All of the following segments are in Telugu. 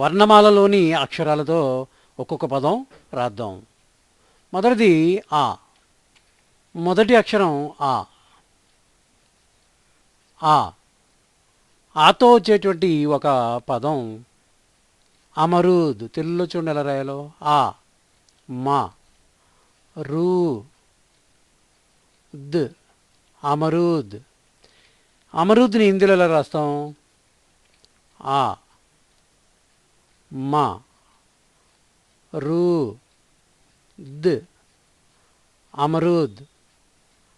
వర్ణమాలలోని అక్షరాలతో ఒక్కొక్క పదం రాద్దాం. మొదటిది ఆ. మొదటి అక్షరం ఆ. ఆ. ఆతో వచ్చేటువంటి ఒక పదం అమరూద్. తెలుగులో చూడండి ఎలా రాయాలో. ఆ. మా. రూ. ద్. అమరూద్. అమరూద్ని హిందీలో ఎలా రాస్తాం? ఆ. మ. రూ. ద్. అమరూద్.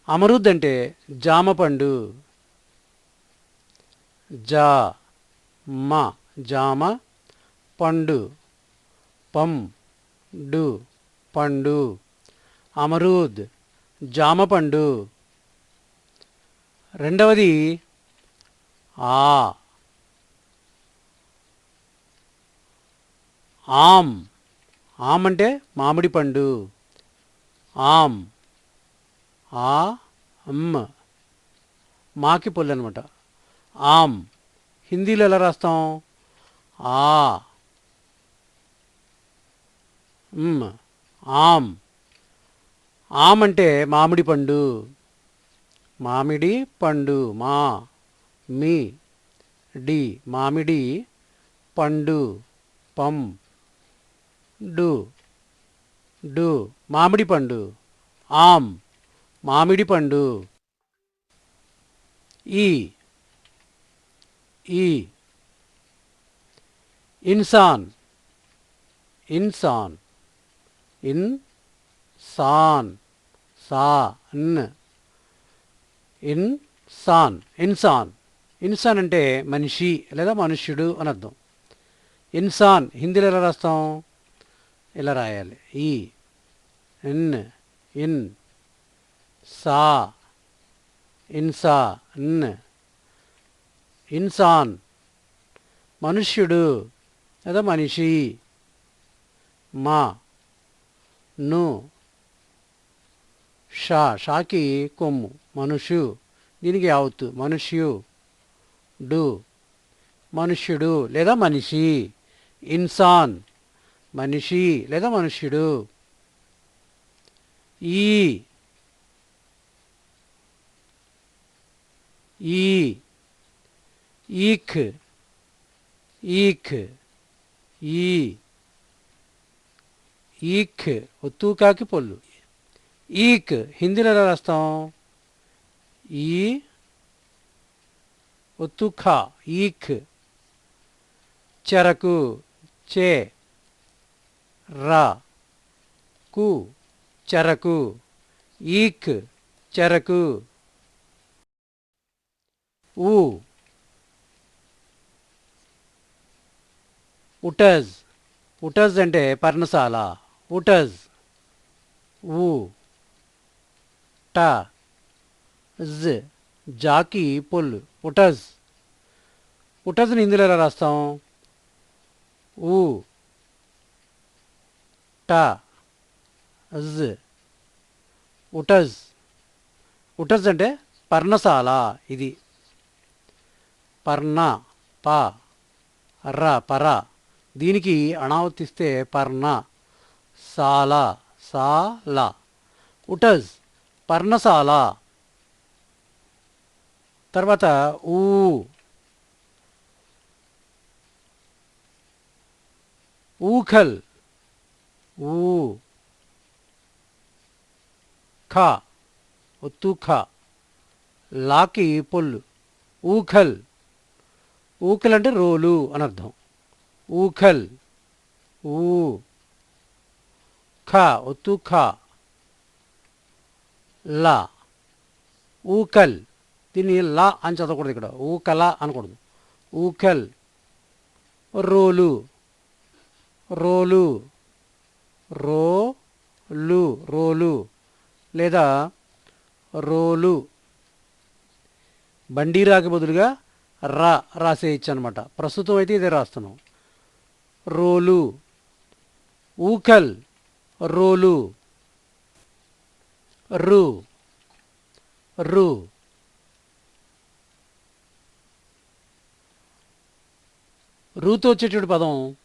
అమరుద్ అంటే జామపండు. జా. మ. జామ. పండు. పం. డు. పండు. అమరూద్. జామపండు. రెండవది ఆ. ఆమ్. ఆమ్ అంటే మామిడి పండు. ఆమ్. ఆ అమ్. మాకి పొల్లు అనమాట ఆమ్. హిందీలో ఎలా రాస్తాం? ఆ. ఉమ్, ఆమ్. ఆమ్ అంటే మామిడి పండు. మామిడి పండు మా మీ డి మామిడి పండు పం. డు. డు. మామిడి పండు. ఆమ్. మామిడి పండు. ఈ. ఈ. ఇన్సాన్. ఇన్సాన్. ఇన్ సాన్ సా. అన్ ఇన్ సాన్ ఇన్సాన్. ఇన్సాన్ అంటే మనిషి లేదా మనుష్యుడు అని అర్థం. ఇన్సాన్. హిందీలో ఎలా రాస్తాం? ఇలా రాయాలి? ఈ ఇన్ ఇన్ సా ఇన్సా ఇన్ ఇన్సాన్ మనుష్యుడు లేదా మనిషి మా ను షా షాకి కొమ్ము మనుషు దీనికి అవుతు మనుష్యు డు మనుష్యుడు లేదా మనిషి ఇన్సాన్ మనిషి లేదా మనుష్యుడు. ఈ. ఈ. ఈక్. ఈక్. ఈ. ఈక్. ఒత్తూకాకి పొల్లు. ఈక్. హిందీలో ఎలా రాస్తాం? ఈ. ఒత్తుఖ ఈక్. చెరకు. చే. రా. కు చెరకు. ఈక్ చెరకు. ఊ. ఉటజ్. ఉటజ్ అంటే పర్ణశాల. ఉటజ్. ఊ. ట. జ్. Jackie pull. ఉటజ్. ఉటజ్ని ఇందులో ఎలా రాస్తాం? ఊ. టజ్ జ్. ఉటజ్. ఉటజ్ అంటే పర్ణశాల ఇది. పర్ణ ప. ర పర. దీనికి అణావర్తిస్తే పర్ణ. సాల సాల. ఉటజ్ పర్ణశాల. తర్వాత ఊ. ఊఖల్. ఊ. ఖ. ఒత్తు ఖ. లాకి పొల్లు. ఊఖల్. ఊకల్ అంటే రోలు అని అర్థం ఊఖల్. ఊ. ఖ. ఒత్తు ఖ. లా. ఊకల్ దీన్ని లా అని చదవకూడదు ఇక్కడ. ఊకల అనకూడదు. ఊకల్ రోలు. రోలు. రో లు రోలు లేదా రోలు. బండీరాకి బదులుగా రా రాసేయచ్చు అనమాట ప్రస్తుతం అయితే ఇదే రాస్తున్నాం. రోలు ఊకల్ రోలు రు రు. రూతో వచ్చేటువంటి పదం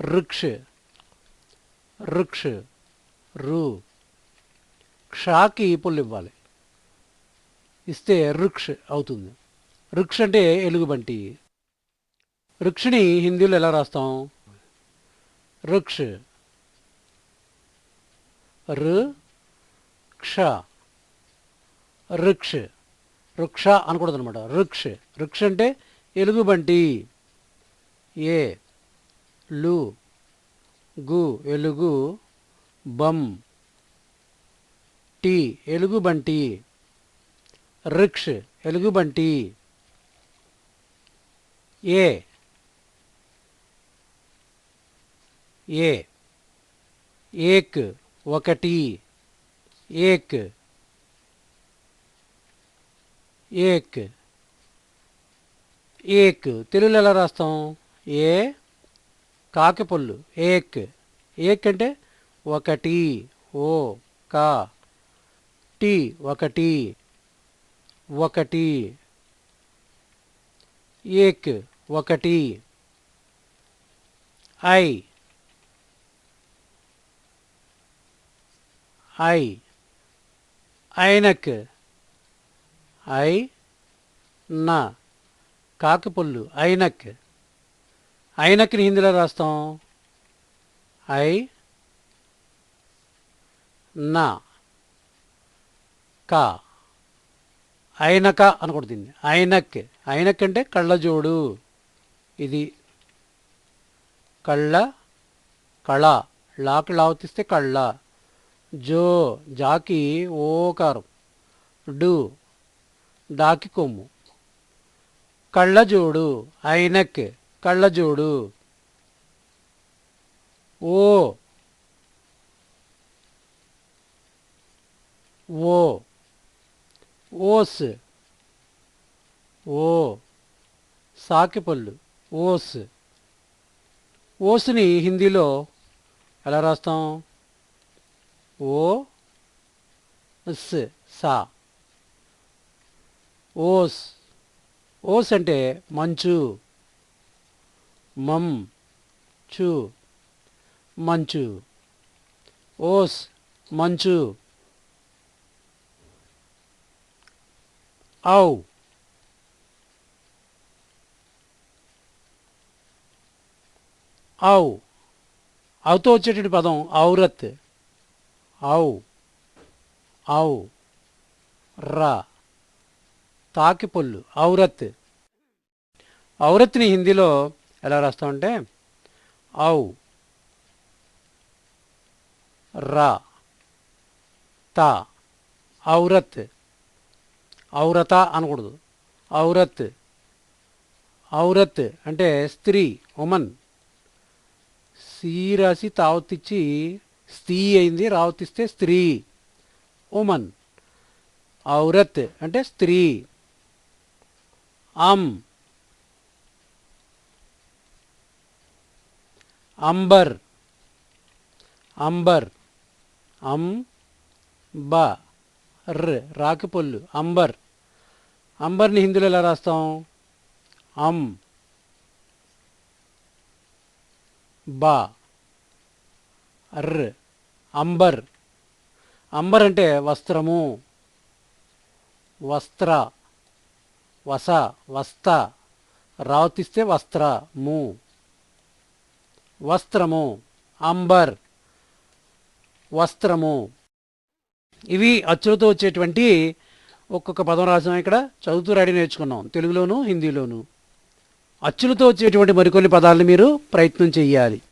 రుక్ష్. రుక్ష్ రు. క్షాకి పుల్లు ఇవ్వాలి. ఇస్తే రుక్ష్ అవుతుంది. రుక్ష్ అంటే ఎలుగుబంటి. రుక్షిని హిందీలో ఎలా రాస్తాం? రుక్ష్. రు క్ష. రుక్ష్. రుక్ష అనకూడదు అనమాట రుక్ష్. రుక్ష్ అంటే ఎలుగుబంటి. ఏ లు. గు ఎలుగు బం టీ ఎలుగుబంటి రిక్ష్ ఎలుగుబంటి ఏ ఏ ఏక్ ఒకటి ఏక్ ఏక్ ఏక్ తెలుగులో ఎలా రాస్తాం? ఏ కాకిపల్లు. ఏక్. ఏక్ అంటే ఒకటి ఓ కా. టీ ఒకటి ఒకటి. ఏక్ ఒకటి. ఐ. ఐ. ఐనక్. ఐ. నా. కాకిపుల్లు. ఐనక్. ఐనక్ని హిందీలో రాస్తాం? ఐ నా కా. ఐనక అనకూడదు దీన్ని. ఐనక్ ఐనక్ అంటే కళ్ళజోడు. ఇది కళ్ళ కళ. లాకి లావతిస్తే కళ్ళ. జో జాకి ఓకారం డు డాకి కొమ్ము. కళ్ళజోడు. ఐనక్ కళ్ళజోడు. ఓ. ఓ. ఓస్. ఓ. సాకిపళ్ళు. ఓస్. ఓస్ని హిందీలో ఎలా రాస్తాం? ఓ. స్. సా. ఓస్. ఓస్ అంటే మంచు. మమ్ చు మంచు. ఓస్ మంచు. ఔ. ఔ. అవుతో వచ్చేటువంటి పదం ఔరత్. ఔ. ఔ. రా. తాకి పొల్లు ఔరత్. ఔరత్ని హిందీలో ఎలా రాస్తామంటే ఔ రా తా ఔరత్ ఔరత అనకూడదు. ఔరత్ ఔరత్ అంటే స్త్రీ ఉమన్. సీ రాసి తావతిచ్చి స్త్రీ అయింది రావతిస్తే స్త్రీ. ఉమన్. ఔరత్ అంటే స్త్రీ. అమ్ అంబర్. అంబర్. అం బ. ర్. రాకిపొల్లు. అంబర్. అంబర్ని హిందీలో ఎలా రాస్తాం? అం. బా. అర్ర్ అంబర్. అంబర్ అంటే వస్త్రము. వస్త్ర. వస. వస్త. రావతిస్తే వస్త్రము. వస్త్రము అంబర్ వస్త్రము. ఇవి అచ్చులతో వచ్చేటువంటి ఒక్కొక్క పదం రాసాం ఇక్కడ. చదువుతూ రాడి నేర్చుకున్నాం. తెలుగులోను హిందీలోను. అచ్చులతో వచ్చేటువంటి మరికొన్ని పదాలను మీరు ప్రయత్నం చేయాలి